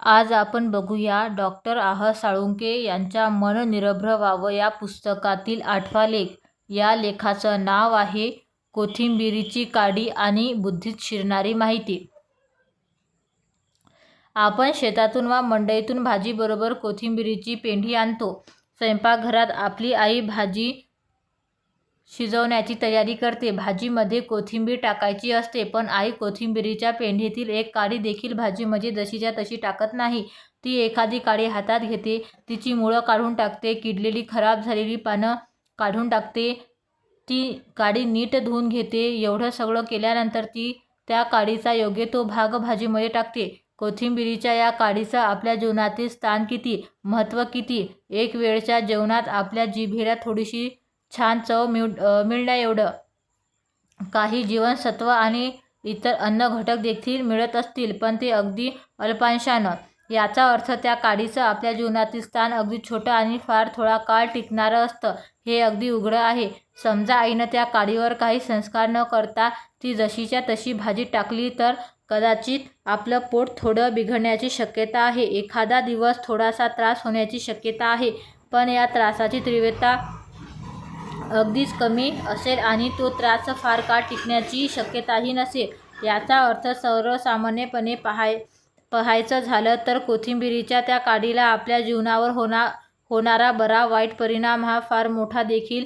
आज आपण बघूया डॉक्टर आह साळुंके यांच्या मन निरभ्र व्हावं या पुस्तकातील आठवा लेख. या लेखाचं नाव आहे कोथिंबिरीची काडी आणि बुद्धीत शिरणारी माहिती. आपण शेतातून वा मंडईतून भाजीबरोबर कोथिंबिरीची पेंढी आणतो. स्वयंपाकघरात आपली आई भाजी शिजवण्याची तयारी करते. भाजीमध्ये कोथिंबीर टाकायची असते. पण आई कोथिंबीरीच्या पेंढीतील एक काडी देखील भाजीमध्ये जशीच्या तशी टाकत नाही. ती एखादी काडी हातात घेते. तिची मुळं काढून टाकते. किडलेली खराब झालेली पानं काढून टाकते. ती काडी नीट धुवून घेते. एवढं सगळं केल्यानंतर ती त्या काडीचा योग्य तो भाग भाजीमध्ये टाकते. कोथिंबिरीच्या या काडीचं आपल्या जीवनातील स्थान किती, महत्त्व किती? एक वेळच्या जेवणात आपल्या जिभेला थोडीशी छान चव मिळण्याएवढं काही जीवनसत्व आणि इतर अन्न घटक देखील मिळत असतील, पण ते अगदी अल्पांशानं. याचा अर्थ त्या काडीचं आपल्या जीवनातील स्थान अगदी छोटं आणि फार थोडा काळ टिकणारं असतं, हे अगदी उघडं आहे. समजा आईनं त्या काडीवर काही संस्कार न करता ती जशीच्या तशी भाजी टाकली तर कदाचित आपलं पोट थोडं बिघडण्याची शक्यता आहे. एखादा दिवस थोडासा त्रास होण्याची शक्यता आहे. पण या त्रासाची तीव्रता अगदीच कमी असेल आणि तो त्रास फार काळ टिकण्याची शक्यताही नसेल. याचा अर्थ सर्वसामान्यपणे पाहायचं झालं तर कोथिंबिरीच्या त्या काडीला आपल्या जीवनावर होणार होणारा बरा वाईट परिणाम हा फार मोठा देखील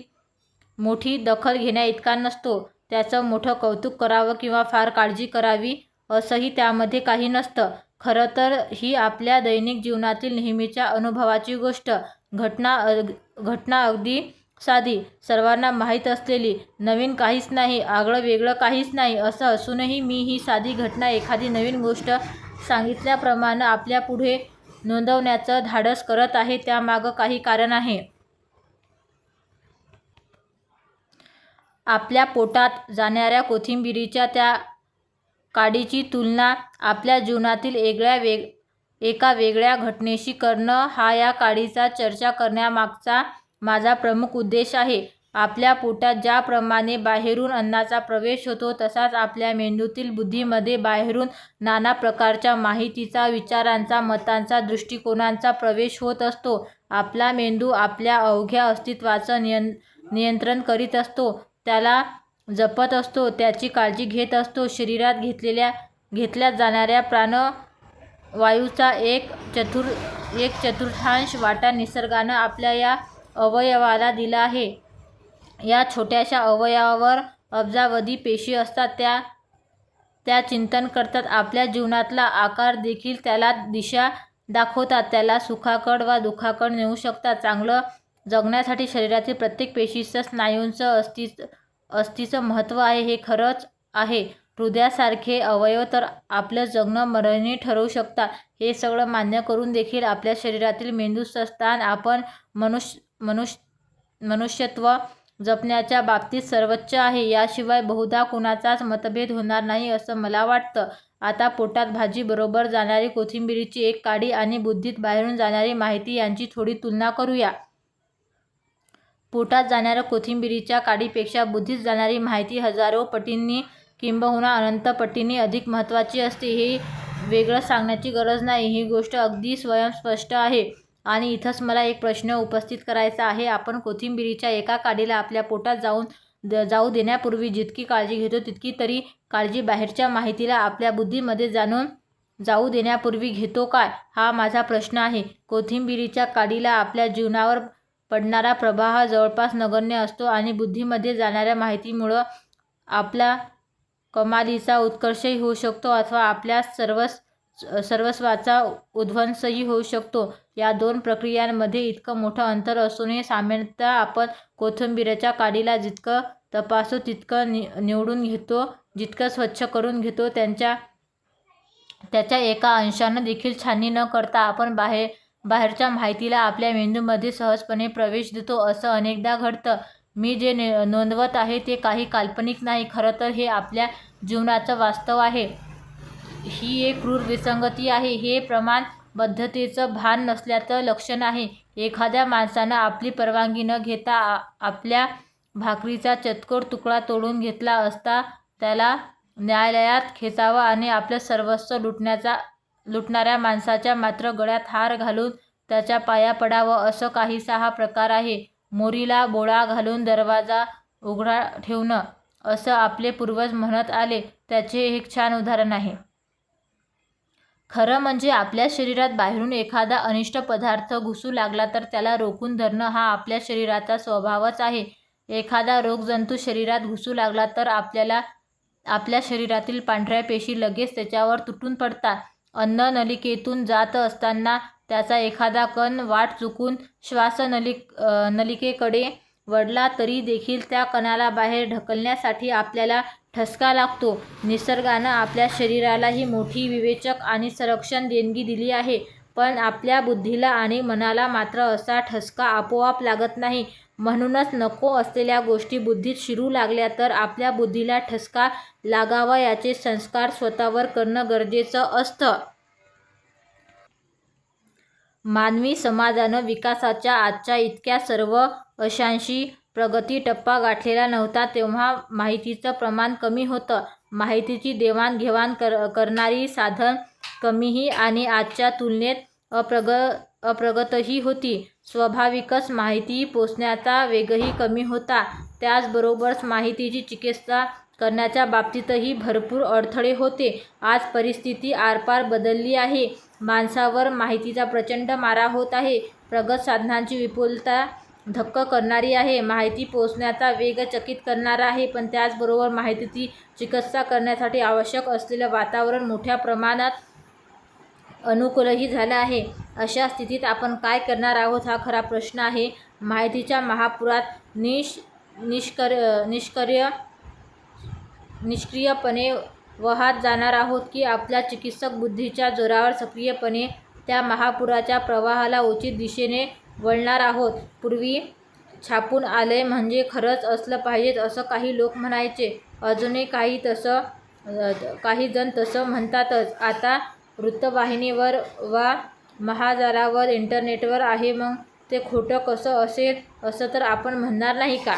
मोठी दखल घेण्याइतका नसतो. त्याचं मोठं कौतुक करावं किंवा फार काळजी करावी असंही त्यामध्ये काही नसतं. खरं तर ही आपल्या दैनिक जीवनातील नेहमीच्या अनुभवाची गोष्ट. घटना घटना अगदी साधी, सर्वांना माहीत असलेली. नवीन काहीच नाही, आगळं वेगळं काहीच नाही. असं असूनही मी ही साधी घटना एखादी नवीन गोष्ट सांगितल्याप्रमाणं आपल्यापुढे नोंदवण्याचं धाडस करत आहे. त्यामागं काही कारण आहे. आपल्या पोटात जाणाऱ्या कोथिंबिरीच्या त्या काडीची तुलना आपल्या जीवनातील एका वेगळ्या घटनेशी करणं हा या काडीचा चर्चा करण्यामागचा माझा प्रमुख उद्देश आहे. आपल्या पोटात ज्याप्रमाणे बाहेरून अन्नाचा प्रवेश होतो, तसाच आपल्या मेंदूतील बुद्धीमध्ये बाहेरून नाना प्रकारच्या माहितीचा, विचारांचा, मतांचा, दृष्टिकोनांचा प्रवेश होत असतो. आपला मेंदू आपल्या अवघ्या अस्तित्वाचं नियंत्रण करीत असतो. त्याला जपत असतो. त्याची काळजी घेत असतो. शरीरात घेतलेल्या घेतल्या जाणाऱ्या प्राणवायूचा एक चतुर्थांश वाटा निसर्गानं आपल्या या अवयवाला दिला आहे. या छोट्याशा अवयवावर अब्जावधी पेशी असतात. त्या त्या चिंतन करतात. आपल्या जीवनातला आकार देखील त्याला दिशा दाखवतात. त्याला सुखाकड वा दुखाकड नेऊ शकतात. चांगलं जगण्यासाठी शरीरातील प्रत्येक पेशीचं, स्नायूंचं स्नायूचं, अस्तीचं महत्त्व आहे हे खरंच आहे. हृदयासारखे अवयव तर आपलं जगणं मरणी ठरवू शकतात. हे सगळं मान्य करून देखील आपल्या शरीरातील मेंदूचं स्थान आपण मनुष्य मनुष्यत्व जपण्याच्या बाबतीत सर्वोच्च आहे. याशिवाय बहुधा कुणाचाच मतभेद होणार नाही असं मला वाटतं. आता पोटात भाजीबरोबर जाणारी कोथिंबिरीची एक काडी आणि बुद्धीत बाहेरून जाणारी माहिती यांची थोडी तुलना करूया. पोटात जाणाऱ्या कोथिंबिरीच्या काडीपेक्षा बुद्धीत जाणारी माहिती हजारो पटींनी किंबहुना अनंत पटींनी अधिक महत्त्वाची असते. हे वेगळं सांगण्याची गरज नाही. ही गोष्ट अगदी स्वयंस्पष्ट आहे. आणि इथंच मला एक प्रश्न उपस्थित करायचा आहे. आपण कोथिंबिरीच्या एका काडीला आपल्या पोटात जाऊन द जाऊ देण्यापूर्वी जितकी काळजी घेतो, तितकी तरी काळजी बाहेरच्या माहितीला आपल्या बुद्धीमध्ये जाणून जाऊ देण्यापूर्वी घेतो काय? हा माझा प्रश्न आहे. कोथिंबिरीच्या काडीला आपल्या जीवनावर पडणारा प्रभाव जवळपास नगण्य असतो आणि बुद्धीमध्ये जाणाऱ्या माहितीमुळं आपला कमालीचा उत्कर्षही होऊ शकतो अथवा आपल्या सर्वस्वाचा उध्वंसही होऊ शकतो. या दोन प्रक्रियांमध्ये इतकं मोठं अंतर असूनही सामान्यतः आपण कोथिंबीरीच्या काडीला जितकं तपासतो, नि निवडून घेतो, जितकं स्वच्छ करून घेतो, त्यांच्या त्याच्या एका अंशानं देखील छाननी न करता आपण बाहेर बाहेरच्या माहितीला आपल्या मेंदूमध्ये सहजपणे प्रवेश देतो. असं अनेकदा घडतं. मी जे नोंदवत आहे ते काही काल्पनिक नाही. खरं तर हे आपल्या जीवनाचं वास्तव आहे. ही एक क्रूर विसंगती आहे. हे प्रमाणबद्धतेचं भान नसल्याचं लक्षण आहे. एखाद्या माणसानं आपली परवानगी न घेता आपल्या भाकरीचा चतकोर तुकडा तोडून घेतला असता त्याला न्यायालयात खेचावं आणि आपलं सर्वस्व लुटण्याचा लुटणाऱ्या माणसाच्या मात्र गळ्यात हार घालून त्याच्या पाया पडावं असं काहीसा हा प्रकार आहे मोरीला बोळा घालून दरवाजा उघडा ठेवणं असं आपले पूर्वज म्हणत आले त्याचे एक छान उदाहरण आहे खरं म्हणजे आपल्या शरीरात बाहेरून एखादा अनिष्ट पदार्थ घुसू लागला तर त्याला रोखून धरणं हा आपल्या शरीराचा स्वभावच आहे. एखादा रोगजंतू शरीरात घुसू लागला तर आपल्याला आपल्या शरीरातील पांढऱ्या पेशी लगेच त्याच्यावर तुटून पडतात. अन्न नलिकेतून जात असताना त्याचा एखादा कण वाट चुकून श्वासनलिक नलिकेकडे वळला तरी देखील त्या कणाला बाहेर ढकलण्यासाठी आपल्याला ठसका लागतो. निसर्गानं आपल्या शरीराला ही मोठी विवेचक आणि संरक्षण देणगी दिली आहे. पण आपल्या बुद्धीला आणि मनाला मात्र असा ठसका आपोआप लागत नाही. म्हणूनच नको असलेल्या गोष्टी बुद्धीत शिरू लागल्या तर आपल्या बुद्धीला ठसका लागावा याचे संस्कार स्वतःवर करणं गरजेचं असतं. मानवी समाजानं विकासाच्या आजच्या इतक्या सर्व अशांशी प्रगती टप्पा गाठलेला नव्हता तेव्हा माहितीचं प्रमाण कमी होतं. माहितीची देवाणघेवाण कर करणारी साधन कमीही आणि आजच्या तुलनेत अप्रग अप्रगतही होती. स्वाभाविकच माहिती पोचण्याचा वेगही कमी होता. त्याचबरोबर माहितीची चिकित्सा करण्याच्या बाबतीतही भरपूर अडथळे होते. आज परिस्थिती आरपार बदलली आहे. माणसावर माहितीचा प्रचंड मारा होत आहे. प्रगत साधनांची विपुलता धक्क करणारी आहे. माहिती पोचण्याचा वेग चकित करणारा आहे पण त्याचबरोबर माहितीची चिकित्सा करण्यासाठी आवश्यक असलेलं वातावरण मोठ्या प्रमाणात अनुकूलही झालं आहे. अशा स्थितीत आपण काय करणार आहोत हा खरा प्रश्न आहे. माहितीच्या महापुरात निश निष्कर निष्क्रिय निष्क्रियपणे वाहत जाणार आहोत की आपल्या चिकित्सक बुद्धीच्या जोरावर सक्रियपणे त्या महापुराच्या प्रवाहाला उचित दिशेने वळणार आहोत. पूर्वी छापून आलंय म्हणजे खरंच असलं पाहिजेत असं काही लोक म्हणायचे. अजूनही काही तसं काही जण तसं म्हणतातच. आता वृत्तवाहिनीवर वा महाजालावर इंटरनेटवर आहे मग ते खोटं कसं असेल असं तर आपण म्हणणार नाही का?